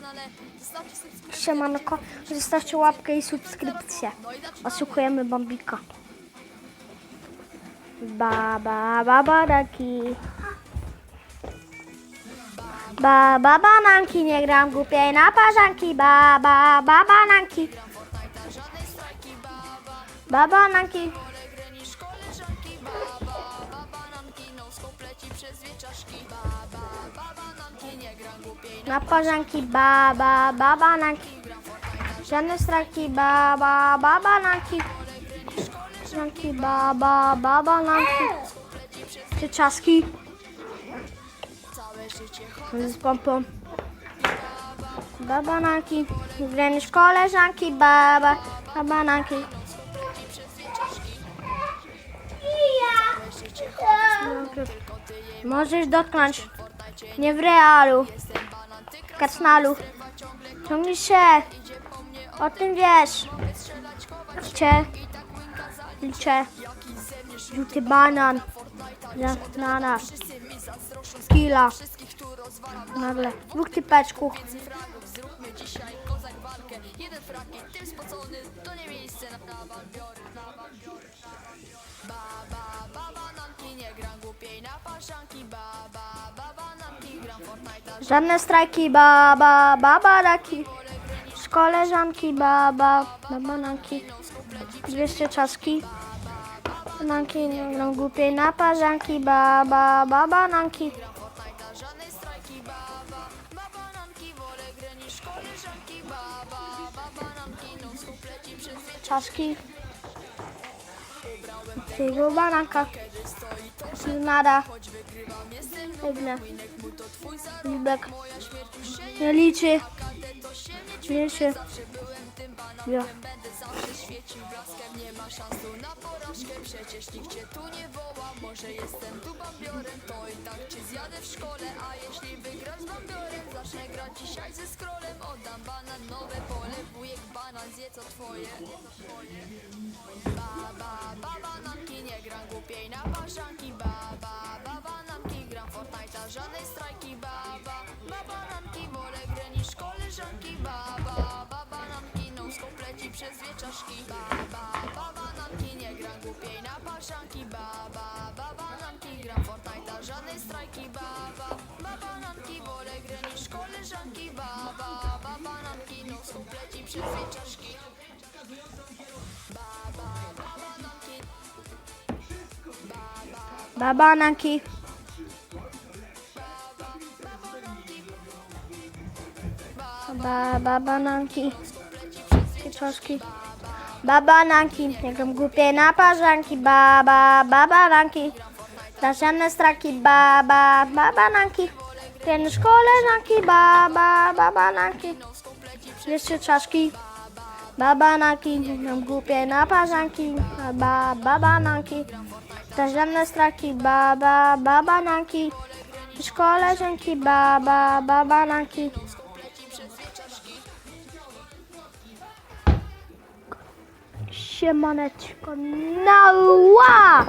kanale. Zostawcie subskrypcję. Siemanko, zostawcie łapkę i subskrypcję. No. Oszukujemy Bambika. Baba, baba, daki. Baba, bananki, nie gram głupiej na parzanki. Baba, baba, bananki. Baba, bananki. Na parzanki, baba, baba, bananki. Żadne strajki, baba, baba, bananki. Parzanki, baba, baba, bananki. Przyczaski. całe życie. z pompą. Babananki, granisz koleżanki, baba, babananki. Możesz dotknąć, nie w realu, w. Ciągnij się, o tym wiesz. Liczę, liczę, żółty banan, na nas, kila. Nagle dwóch typeczków. Jeden tym spocony, to nie miejsce na nawal biorę, nawal biorę, nawal biorę. Żadne strajki, baba, baba raki. Z koleżanki, baba, baba nanki. 200 czaski. Nanki, nie gram głupiej na parzanki, baba, baba nanki. Fortnite'a, żadnej strajki, baba. Baba nanki, wolę grę niż koleżanki. Baba, baba nanki, no skupleci przez dwie Czaszki. Tego bananka. Nada. Jedne. Libek. Nie liczy. Liczy. Ja. Szkole, a jeśli bambiorem Zacznę grać dzisiaj ze scrollem, oddam banan, nowe pole zje co twoje Baba, baba nanki, nie gram głupiej na parzanki Baba, baba nanki, gram Fortnite'a, żadnej strajki Baba, baba nanki, wolę grę niż koleżanki Baba, baba nanki, no skopleci przez dwie czaszki Baba, baba nanki, nie gram głupiej na parzanki Baba, baba nanki, gram Fortnite'a, żadnej strajki Baba, baba nanki, wolę grę niż koleżanki Baba nanki. Baba bananki. Czaszki. Baba nanki. Nie gram głupie na parzanki, baba, baba nanki. Zasiane straki, baba, baba nanki. Ten koleżanki, baba, baba nanki. Jeszcze czaszki. Baba nanki. Nie gram głupie na parzanki, baba, Zasiane straki, baba, baba nanki. Koleżanki, baba, baba nanki. Siemaneczko, nała!